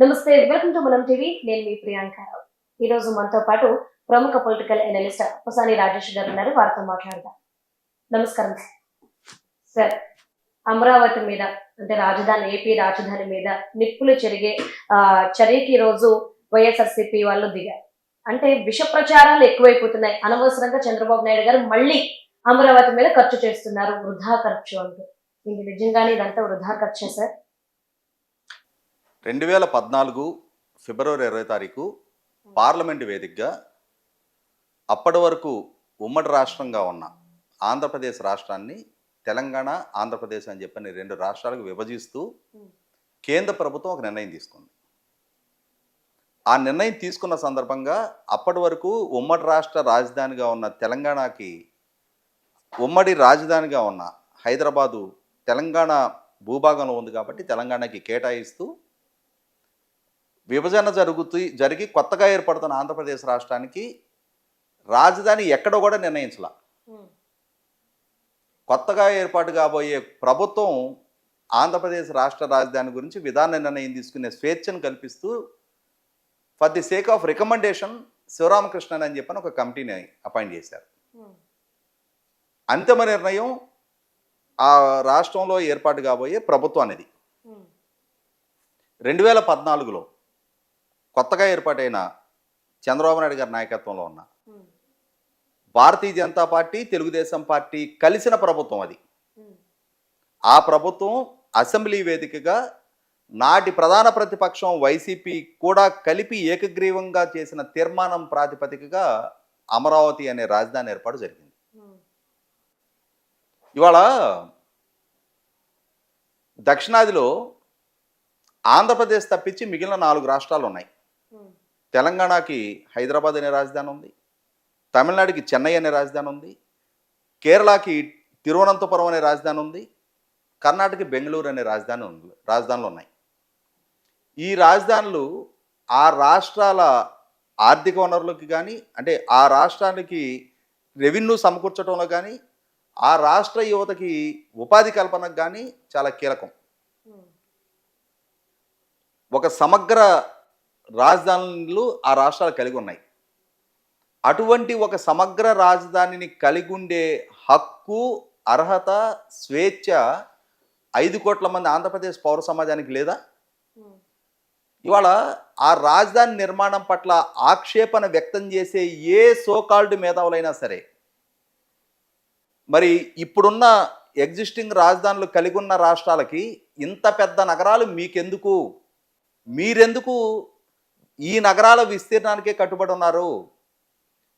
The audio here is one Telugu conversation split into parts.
నమస్తే వెల్కమ్ టు మనం టీవీ. నేను మీ ప్రియాంకారావు ఈ రోజు మనతో పాటు ప్రముఖ పొలిటికల్ ఎనలిస్ట్ పొసాని రాజేష్ గారు ఉన్నారు. వారితో మాట్లాడదాం. నమస్కారం సార్. సార్ అమరావతి మీద అంటే రాజధాని ఏపీ రాజధాని మీద నిప్పులు చెరిగే ఆ చర్యకి రోజు వైఎస్ఆర్సీపీ వాళ్ళు దిగారు. అంటే విష ప్రచారాలు ఎక్కువైపోతున్నాయి. అనవసరంగా చంద్రబాబు నాయుడు గారు మళ్ళీ అమరావతి మీద ఖర్చు చేస్తున్నారు. వృధా ఖర్చు అంటూ. ఇది నిజంగానే ఇదంతా వృధా ఖర్చే సార్? రెండు వేల పద్నాలుగు ఫిబ్రవరి ఇరవై తారీఖు పార్లమెంటు వేదికగా అప్పటి వరకు ఉమ్మడి రాష్ట్రంగా ఉన్న ఆంధ్రప్రదేశ్ రాష్ట్రాన్ని తెలంగాణ ఆంధ్రప్రదేశ్ అని చెప్పని రెండు రాష్ట్రాలకు విభజిస్తూ కేంద్ర ప్రభుత్వం ఒక నిర్ణయం తీసుకుంది. ఆ నిర్ణయం తీసుకున్న సందర్భంగా అప్పటి వరకు ఉమ్మడి రాష్ట్ర రాజధానిగా ఉన్న తెలంగాణకి ఉమ్మడి రాజధానిగా ఉన్న హైదరాబాదు తెలంగాణ భూభాగంలో ఉంది కాబట్టి తెలంగాణకి కేటాయిస్తూ విభజన జరుగుతూ జరిగి కొత్తగా ఏర్పడుతున్న ఆంధ్రప్రదేశ్ రాష్ట్రానికి రాజధాని ఎక్కడో కూడా నిర్ణయించాల. కొత్తగా ఏర్పాటు కాబోయే ప్రభుత్వం ఆంధ్రప్రదేశ్ రాష్ట్ర రాజధాని గురించి విధాన నిర్ణయం తీసుకునే స్వేచ్ఛను కల్పిస్తూ for the sake of recommendation Sivaramakrishnan అని చెప్పని ఒక కమిటీని అపాయింట్ చేశారు. అంతిమ నిర్ణయం ఆ రాష్ట్రంలో ఏర్పాటు కాబోయే ప్రభుత్వం అనేది. రెండు వేల పద్నాలుగులో కొత్తగా ఏర్పాటైన చంద్రబాబు నాయుడు గారి నాయకత్వంలో ఉన్న భారతీయ జనతా పార్టీ తెలుగుదేశం పార్టీ కలిసిన ప్రభుత్వం అది. ఆ ప్రభుత్వం అసెంబ్లీ వేదికగా నాటి ప్రధాన ప్రతిపక్షం వైసీపీ కూడా కలిపి ఏకగ్రీవంగా చేసిన తీర్మానం ప్రాతిపదికగా అమరావతి అనే రాజధాని ఏర్పాటు జరిగింది. ఇవాళ దక్షిణాదిలో ఆంధ్రప్రదేశ్ తప్పించి మిగిలిన నాలుగు రాష్ట్రాలు ఉన్నాయి తెలంగాణకి హైదరాబాద్ అనే రాజధాని ఉంది తమిళనాడుకి చెన్నై అనే రాజధాని ఉంది కేరళకి తిరువనంతపురం అనే రాజధాని ఉంది కర్ణాటక బెంగళూరు అనే రాజధాని ఉంది రాజధానులు ఉన్నాయి. ఈ రాజధానులు ఆ రాష్ట్రాల ఆర్థిక వనరులకి కానీ అంటే ఆ రాష్ట్రానికి రెవెన్యూ సమకూర్చడంలో కానీ ఆ రాష్ట్ర యువతకి ఉపాధి కల్పనకు కానీ చాలా కీలకం. ఒక సమగ్ర రాజధానులు ఆ రాష్ట్రాలు కలిగి ఉన్నాయి. అటువంటి ఒక సమగ్ర రాజధానిని కలిగి ఉండే హక్కు అర్హత స్వేచ్ఛ ఐదు కోట్ల మంది ఆంధ్రప్రదేశ్ పౌర సమాజానికి లేదా? ఇవాళ ఆ రాజధాని నిర్మాణం పట్ల ఆక్షేపణ వ్యక్తం చేసే ఏ సోకాల్డ్ మేధావులైనా సరే మరి ఇప్పుడున్న ఎగ్జిస్టింగ్ రాజధానులు కలిగి ఉన్న రాష్ట్రాలకి ఇంత పెద్ద నగరాలు మీకెందుకు? మీరెందుకు ఈ నగరాల విస్తీర్ణానికే కట్టుబడి ఉన్నారు.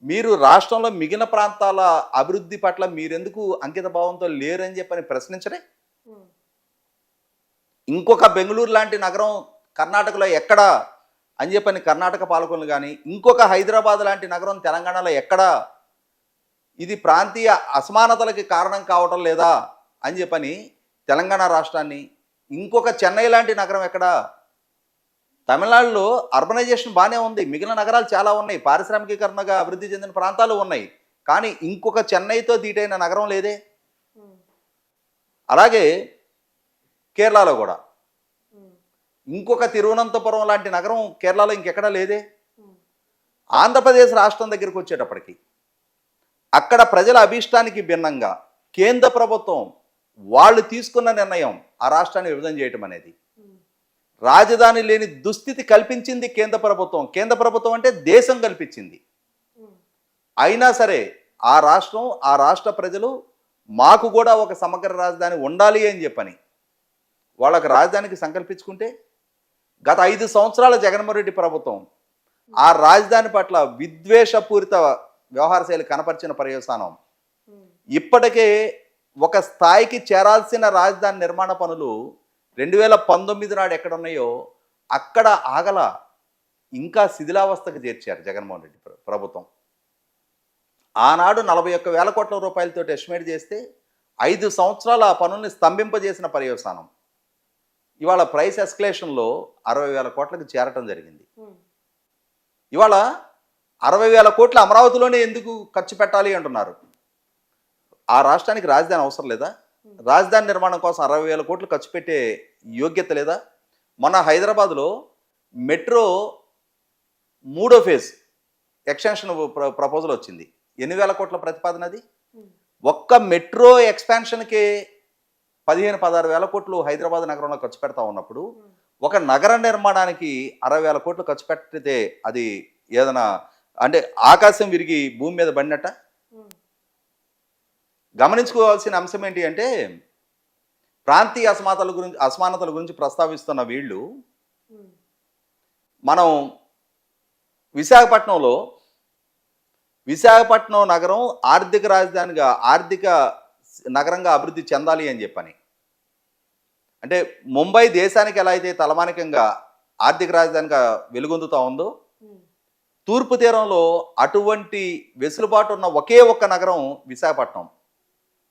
మీరు రాష్ట్రంలో మిగిలిన ప్రాంతాల అభివృద్ధి పట్ల మీరెందుకు అంకిత భావంతో లేరని చెప్పని ప్రశ్నించరే. ఇంకొక బెంగళూరు లాంటి నగరం కర్ణాటకలో ఎక్కడ అని చెప్పని కర్ణాటక పాలకులు కానీ ఇంకొక హైదరాబాద్ లాంటి నగరం తెలంగాణలో ఎక్కడ? ఇది ప్రాంతీయ అసమానతలకి కారణం కావటం లేదా అని చెప్పని తెలంగాణ రాష్ట్రాన్ని ఇంకొక చెన్నై లాంటి నగరం ఎక్కడా? తమిళనాడులో అర్బనైజేషన్ బాగానే ఉంది. మిగిలిన నగరాలు చాలా ఉన్నాయి. పారిశ్రామికీకరణగా అభివృద్ధి చెందిన ప్రాంతాలు ఉన్నాయి. కానీ ఇంకొక చెన్నైతో దీటైన నగరం లేదే. అలాగే కేరళలో కూడా. ఇంకొక తిరువనంతపురం లాంటి నగరం కేరళలో ఇంకెక్కడా లేదే. ఆంధ్రప్రదేశ్ రాష్ట్రం దగ్గరికి వచ్చేటప్పటికి అక్కడ ప్రజల అభీష్టానికి భిన్నంగా కేంద్ర ప్రభుత్వం వాళ్ళు తీసుకున్న నిర్ణయం ఆ రాష్ట్రాన్ని విభజన చేయటం అనేది రాజధాని లేని దుస్థితి కల్పించింది కేంద్ర ప్రభుత్వం. కేంద్ర ప్రభుత్వం అంటే దేశం కల్పించింది. అయినా సరే ఆ రాష్ట్రం ఆ రాష్ట్ర ప్రజలు మాకు కూడా ఒక సమగ్ర రాజధాని ఉండాలి అని చెప్పని వాళ్ళకి రాజధానికి సంకల్పించుకుంటే గత ఐదు సంవత్సరాల జగన్మోహన్ రెడ్డి ప్రభుత్వం ఆ రాజధాని పట్ల విద్వేషపూరిత వ్యవహార శైలి కనపరిచిన పర్యవసానం. ఇప్పటికే ఒక స్థాయికి చేరాల్సిన రాజధాని నిర్మాణ పనులు రెండు వేల పంతొమ్మిది నాడు ఎక్కడ ఉన్నాయో అక్కడ ఆగల ఇంకా శిథిలావస్థకు చేర్చారు జగన్మోహన్ రెడ్డి ప్ర- ప్రభుత్వం. ఆనాడు నలభై ఒక్క వేల కోట్ల రూపాయలతో ఎస్టిమేట్ చేస్తే ఐదు సంవత్సరాల ఆ పనుల్ని స్తంభింపజేసిన పర్యవసానం. ఇవాళ ప్రైస్ ఎస్కలేషన్లో అరవై వేల కోట్లకు చేరటం జరిగింది. ఇవాళ అరవై వేల కోట్ల అమరావతిలోనే ఎందుకు ఖర్చు పెట్టాలి అంటున్నారు. ఆ రాష్ట్రానికి రాజధాని అవసరం లేదా? రాజధాని నిర్మాణం కోసం అరవై వేల కోట్లు ఖర్చు పెట్టే యోగ్యత లేదా? మొన్న హైదరాబాద్లో మెట్రో మూడో ఫేజ్ ఎక్స్టెన్షన్ ప్ర- ప్రపోజల్ వచ్చింది. ఎన్ని వేల కోట్ల ప్రతిపాదన అది? ఒక్క మెట్రో ఎక్స్పాన్షన్కే పదిహేను పదహారు వేల కోట్లు హైదరాబాద్ నగరంలో ఖర్చు పెడతా ఉన్నప్పుడు ఒక నగర నిర్మాణానికి అరవై వేల కోట్లు ఖర్చు పెట్టితే అది ఏదైనా అంటే ఆకాశం విరిగి భూమి మీద పడినట్ట? గమనించుకోవాల్సిన అంశం ఏంటి అంటే ప్రాంతీయ అసమానతల గురించి అసమానతల గురించి ప్రస్తావిస్తున్న వీళ్ళు మనం విశాఖపట్నంలో విశాఖపట్నం నగరం ఆర్థిక రాజధానిగా ఆర్థిక నగరంగా అభివృద్ధి చెందాలి అని చెప్పని. అంటే ముంబై దేశానికి ఎలా అయితే తలమానికంగా ఆర్థిక రాజధానిగా వెలుగొందుతూ ఉందో తూర్పు తీరంలో అటువంటి వెసులుబాటు ఉన్న ఒకే ఒక్క నగరం విశాఖపట్నం.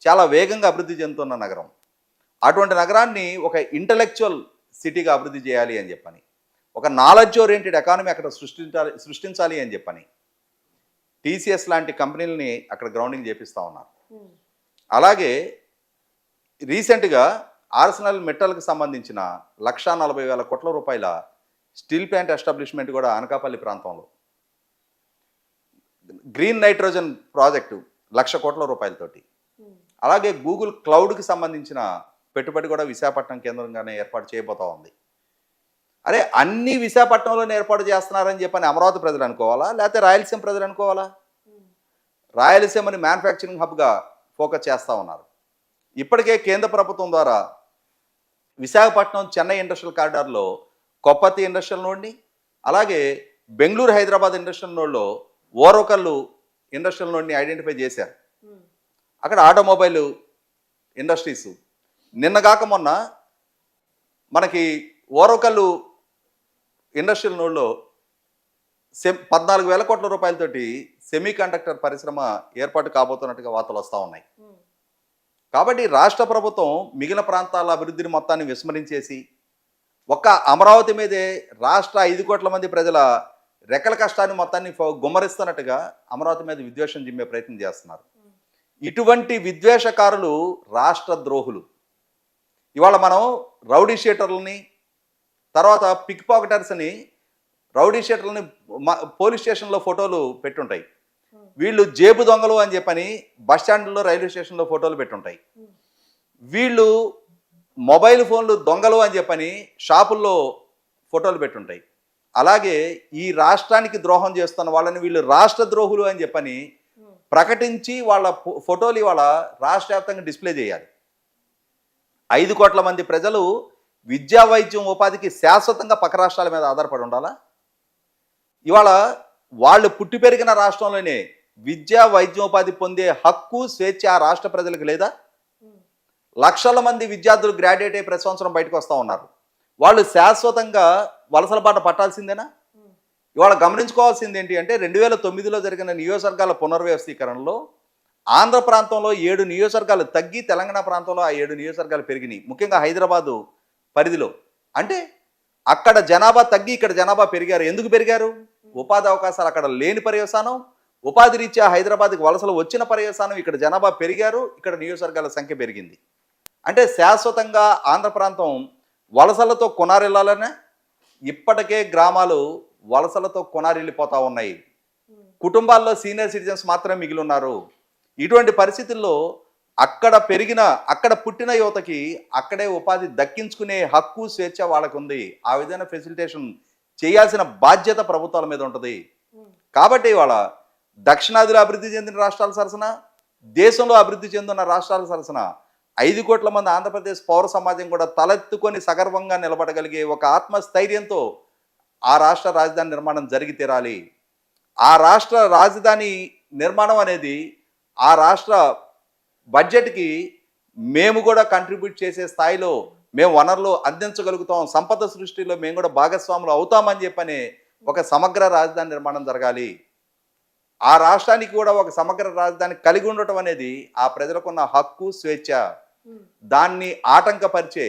చాలా వేగంగా అభివృద్ధి చెందుతున్న నగరం. అటువంటి నగరాన్ని ఒక ఇంటలెక్చువల్ సిటీగా అభివృద్ధి చేయాలి అని చెప్పని ఒక నాలెడ్జ్ ఓరియంటెడ్ ఎకానమీ అక్కడ సృష్టించాలి సృష్టించాలి అని చెప్పని టీసీఎస్ లాంటి కంపెనీలని అక్కడ గ్రౌండింగ్ చేపిస్తూ ఉన్నారు. అలాగే రీసెంట్గా ఆర్సనల్ మెటల్కి సంబంధించిన లక్షా నలభై వేల కోట్ల రూపాయల స్టీల్ ప్లాంట్ ఎస్టాబ్లిష్మెంట్ కూడా అనకాపల్లి ప్రాంతంలో. గ్రీన్ నైట్రోజన్ ప్రాజెక్టు లక్ష కోట్ల రూపాయలతోటి. అలాగే గూగుల్ క్లౌడ్కి సంబంధించిన పెట్టుబడి కూడా విశాఖపట్నం కేంద్రంగానే ఏర్పాటు చేయబోతా ఉంది. అరే అన్ని విశాఖపట్నంలోనే ఏర్పాటు చేస్తున్నారని చెప్పని అమరావతి ప్రజలు అనుకోవాలా? లేకపోతే రాయలసీమ ప్రజలు అనుకోవాలా? రాయలసీమని మ్యానుఫ్యాక్చరింగ్ హబ్గా ఫోకస్ చేస్తూ ఉన్నారు. ఇప్పటికే కేంద్ర ప్రభుత్వం ద్వారా విశాఖపట్నం చెన్నై ఇండస్ట్రియల్ కారిడార్లో కొప్పతి ఇండస్ట్రియల్ నోడ్ని అలాగే బెంగళూరు హైదరాబాద్ ఇండస్ట్రియల్ నోడ్లో ఓరొకళ్ళు ఇండస్ట్రియల్ నోడ్ని ఐడెంటిఫై చేశారు. అక్కడ ఆటోమొబైల్ ఇండస్ట్రీస్. నిన్నగాక మొన్న మనకి ఓరోకల్లు ఇండస్ట్రియల్ నోడ్లో సెమ్ పద్నాలుగు వేల కోట్ల రూపాయలతోటి సెమీ కండక్టర్ పరిశ్రమ ఏర్పాటు కాబోతున్నట్టుగా వార్తలు వస్తూ ఉన్నాయి. కాబట్టి రాష్ట్ర ప్రభుత్వం మిగిలిన ప్రాంతాల అభివృద్ధిని మొత్తాన్ని విస్మరించేసి ఒక్క అమరావతి మీదే రాష్ట్ర ఐదు కోట్ల మంది ప్రజల రెక్కల కష్టాన్ని మొత్తాన్ని గుమ్మరిస్తున్నట్టుగా అమరావతి మీద విద్వేషం జిమ్మే ప్రయత్నం చేస్తున్నారు. ఇటువంటి విద్వేషకారులు రాష్ట్ర ద్రోహులు. ఇవాళ మనం రౌడీ షీటర్లని తర్వాత పిక్ పాకెటర్స్ని రౌడీ షీటర్లని పోలీస్ స్టేషన్లో ఫోటోలు పెట్టుంటాయి. వీళ్ళు జేబు దొంగలు అని చెప్పని బస్ స్టాండ్లో రైల్వే స్టేషన్లో ఫోటోలు పెట్టుంటాయి. వీళ్ళు మొబైల్ ఫోన్లు దొంగలు అని చెప్పని షాపుల్లో ఫోటోలు పెట్టుంటాయి. అలాగే ఈ రాష్ట్రానికి ద్రోహం చేస్తున్న వాళ్ళని వీళ్ళు రాష్ట్ర ద్రోహులు అని చెప్పని ప్రకటించి వాళ్ళ ఫో- ఫోటోలు ఇవాళ రాష్ట్ర వ్యాప్తంగా డిస్ప్లే చేయాలి. ఐదు కోట్ల మంది ప్రజలు విద్యా వైద్యం ఉపాధికి శాశ్వతంగా పక్క రాష్ట్రాల మీద ఆధారపడి ఉండాలా? ఇవాళ వాళ్ళు పుట్టి పెరిగిన రాష్ట్రంలోనే విద్యా వైద్యోపాధి పొందే హక్కు స్వేచ్ఛ ఆ రాష్ట్ర ప్రజలకు లేదా? లక్షల మంది విద్యార్థులు గ్రాడ్యుయేట్ అయ్యి ప్రతి సంవత్సరం బయటకు వస్తూ ఉన్నారు. వాళ్ళు శాశ్వతంగా వలసల బాట పట్టాల్సిందేనా? ఇవాళ గమనించుకోవాల్సింది ఏంటి అంటే రెండు వేల తొమ్మిదిలో జరిగిన నియోజకవర్గాల పునర్వ్యవస్థీకరణలో ఆంధ్ర ప్రాంతంలో ఏడు నియోజకవర్గాలు తగ్గి తెలంగాణ ప్రాంతంలో ఆ ఏడు నియోజకవర్గాలు పెరిగినాయి. ముఖ్యంగా హైదరాబాదు పరిధిలో. అంటే అక్కడ జనాభా తగ్గి ఇక్కడ జనాభా పెరిగారు. ఎందుకు పెరిగారు? ఉపాధి అవకాశాలు అక్కడ లేని పర్యవసానం. ఉపాధి రీత్యా హైదరాబాద్కి వలసలు వచ్చిన పర్యవసానం. ఇక్కడ జనాభా పెరిగారు. ఇక్కడ నియోజకవర్గాల సంఖ్య పెరిగింది. అంటే శాశ్వతంగా ఆంధ్ర ప్రాంతం వలసలతో కొనారెళ్ళాలనే ఇప్పటికే గ్రామాలు వలసలతో కొనారిల్లిపోతా ఉన్నాయి. కుటుంబాల్లో సీనియర్ సిటిజన్స్ మాత్రమే మిగిలి ఉన్నారు. ఇటువంటి పరిస్థితుల్లో అక్కడ పెరిగిన అక్కడ పుట్టిన యువతకి అక్కడే ఉపాధి దక్కించుకునే హక్కు స్వేచ్ఛ వాళ్ళకు ఉంది ఆ విధమైన ఫెసిలిటేషన్ చేయాల్సిన బాధ్యత ప్రభుత్వాల మీద ఉంటుంది. కాబట్టి ఇవాళ దక్షిణాదిలో అభివృద్ధి చెందిన రాష్ట్రాల సరసన దేశంలో అభివృద్ధి చెందిన రాష్ట్రాల సరసన ఐదు కోట్ల మంది ఆంధ్రప్రదేశ్ పౌర సమాజం కూడా తలెత్తుకొని సగర్వంగా నిలబడగలిగే ఒక ఆత్మస్థైర్యంతో ఆ రాష్ట్ర రాజధాని నిర్మాణం జరిగి తీరాలి. ఆ రాష్ట్ర రాజధాని నిర్మాణం అనేది ఆ రాష్ట్ర బడ్జెట్కి మేము కూడా కంట్రిబ్యూట్ చేసే స్థాయిలో మేము వనరులు అందించగలుగుతాం సంపద సృష్టిలో మేము కూడా భాగస్వాములు అవుతామని చెప్పని ఒక సమగ్ర రాజధాని నిర్మాణం జరగాలి. ఆ రాష్ట్రానికి కూడా ఒక సమగ్ర రాజధాని కలిగి ఉండటం అనేది ఆ ప్రజలకున్న హక్కు స్వేచ్ఛ. దాన్ని ఆటంకపరిచే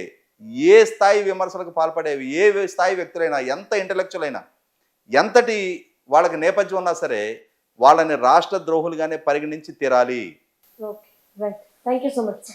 ఏ స్థాయి విమర్శలకు పాల్పడేవి ఏ స్థాయి వ్యక్తులైనా ఎంత ఇంటలెక్చువల్ అయినా ఎంతటి వాళ్ళకి నేపథ్యం ఉన్నా సరే వాళ్ళని రాష్ట్ర ద్రోహులుగానే పరిగణించి తీరాలి. Okay right thank you so much